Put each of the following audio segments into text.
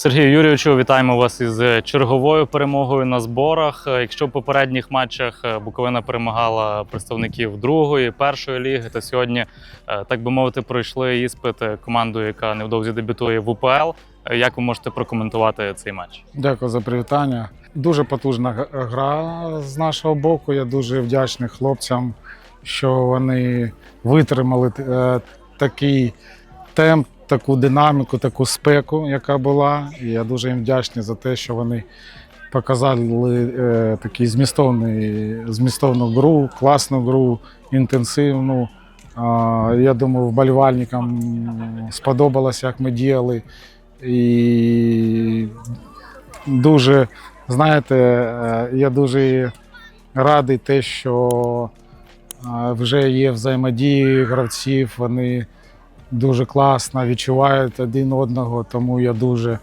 Сергію Юрійовичу, вітаємо вас із черговою перемогою на зборах. Е, Якщо в попередніх матчах е, Буковина перемагала представників другої, першої ліги, то сьогодні, е, так би мовити, пройшли іспит е, командою, яка невдовзі дебютує в УПЛ. Е, Як ви можете прокоментувати цей матч? Дякую за привітання. Дуже потужна гра з нашого боку. Я дуже вдячний хлопцям, що вони витримали е, такий темп, таку динаміку, таку спеку, яка була. І я дуже їм вдячний за те, що вони показали е, такий змістовний, змістовну гру, класну гру, інтенсивну. А, Я думаю, вболівальникам сподобалося, як ми діяли. І дуже, знаєте, е, я дуже радий те, що е, вже є взаємодії гравців, вони дуже класно відчувають один одного, тому я дуже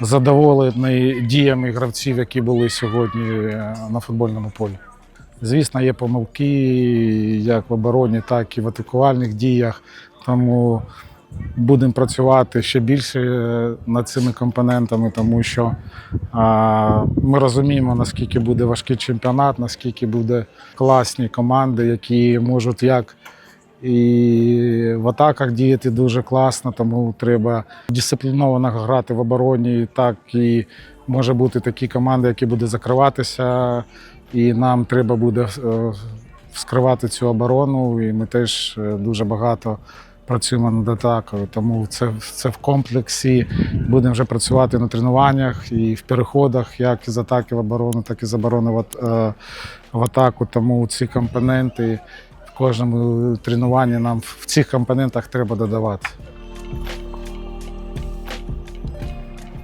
задоволений діями гравців, які були сьогодні е, на футбольному полі. Звісно, є помилки як в обороні, так і в атакувальних діях. Тому будемо працювати ще більше е, над цими компонентами, тому що а, ми розуміємо, наскільки буде важкий чемпіонат, наскільки буде класні команди, які можуть як і в атаках діяти дуже класно, тому треба дисципліновано грати в обороні. Так і може бути такі команди, які будуть закриватися, і нам треба буде е, вскривати цю оборону. І ми теж е, дуже багато працюємо над атакою. Тому це, це в комплексі будемо вже працювати на тренуваннях і в переходах, як із атаки в оборону, так і з оборони в, е, атаку. Тому ці компоненти кожному тренуванні нам в цих компонентах треба додавати.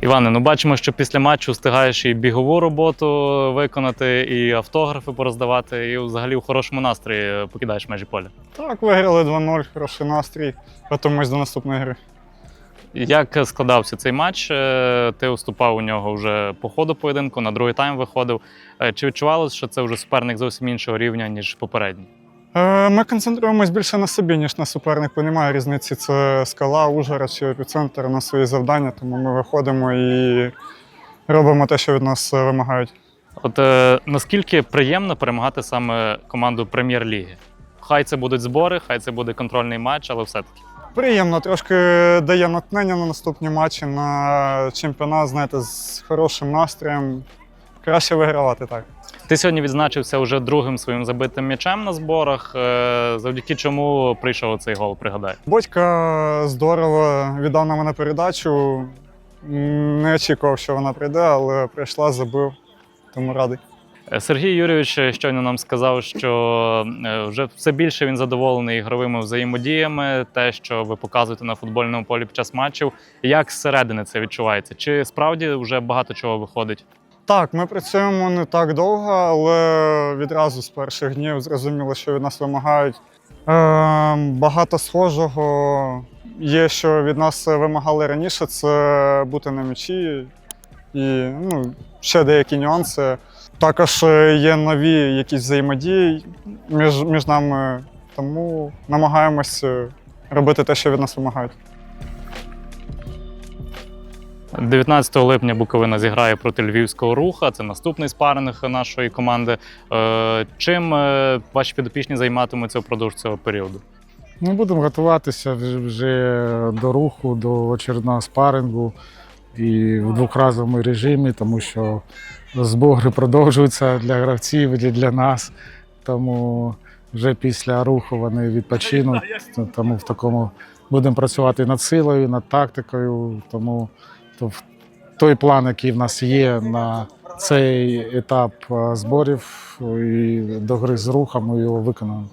Іване, ну бачимо, що після матчу встигаєш і бігову роботу виконати, і автографи пороздавати, і взагалі в хорошому настрої покидаєш межі поля. Так, виграли 2-0, хороший настрій. Готуємось до наступної гри. Як складався цей матч? Е, Ти уступав у нього вже по ходу поєдинку, на другий тайм виходив. Е, Чи відчувалося, що це вже суперник зовсім іншого рівня, ніж попередній? Е, Ми концентруємось більше на собі, ніж на супернику. Немає різниці. Це скала, Ужгород чи епіцентр на свої завдання, тому ми виходимо і робимо те, що від нас вимагають. От е, наскільки приємно перемагати саме команду прем'єр-ліги? Хай це будуть збори, хай це буде контрольний матч, але все-таки. Приємно, трошки дає натхнення на наступні матчі, на чемпіонат, знаєте, з хорошим настроєм. Краще вигравати так. Ти сьогодні відзначився вже другим своїм забитим м'ячем на зборах. е, Завдяки чому прийшов цей гол, пригадай. Бодька здорово віддав на мене передачу. Не очікував, що вона прийде, але прийшла, забив, тому радий. Е, Сергій Юрійович щойно нам сказав, що е, вже все більше він задоволений ігровими взаємодіями, те, що ви показуєте на футбольному полі під час матчів. Як зсередини це відчувається? Чи справді вже багато чого виходить? Так, ми працюємо не так довго, але відразу з перших днів зрозуміло, що від нас вимагають. Е, багато схожого є, що від нас вимагали раніше, це бути на м'ячі і ну, ще деякі нюанси. Також є нові якісь взаємодії між, між нами, тому намагаємось е, робити те, що від нас вимагають. 19 липня Буковина зіграє проти львівського руха. Це наступний спаринг нашої команди. Е, Чим е, ваші підопічні займатимуться впродовж цього періоду? Ми будемо готуватися вже- до руху, до очередного спарингу і в двохразовому режимі, тому що збори продовжуються для гравців і для нас. Тому вже після руху вони відпочинуть. Тому в такому будемо працювати над силою, над тактикою. Тому то в- той план, який в нас є на цей етап е, зборів і до гри з рухом, ми його виконаємо.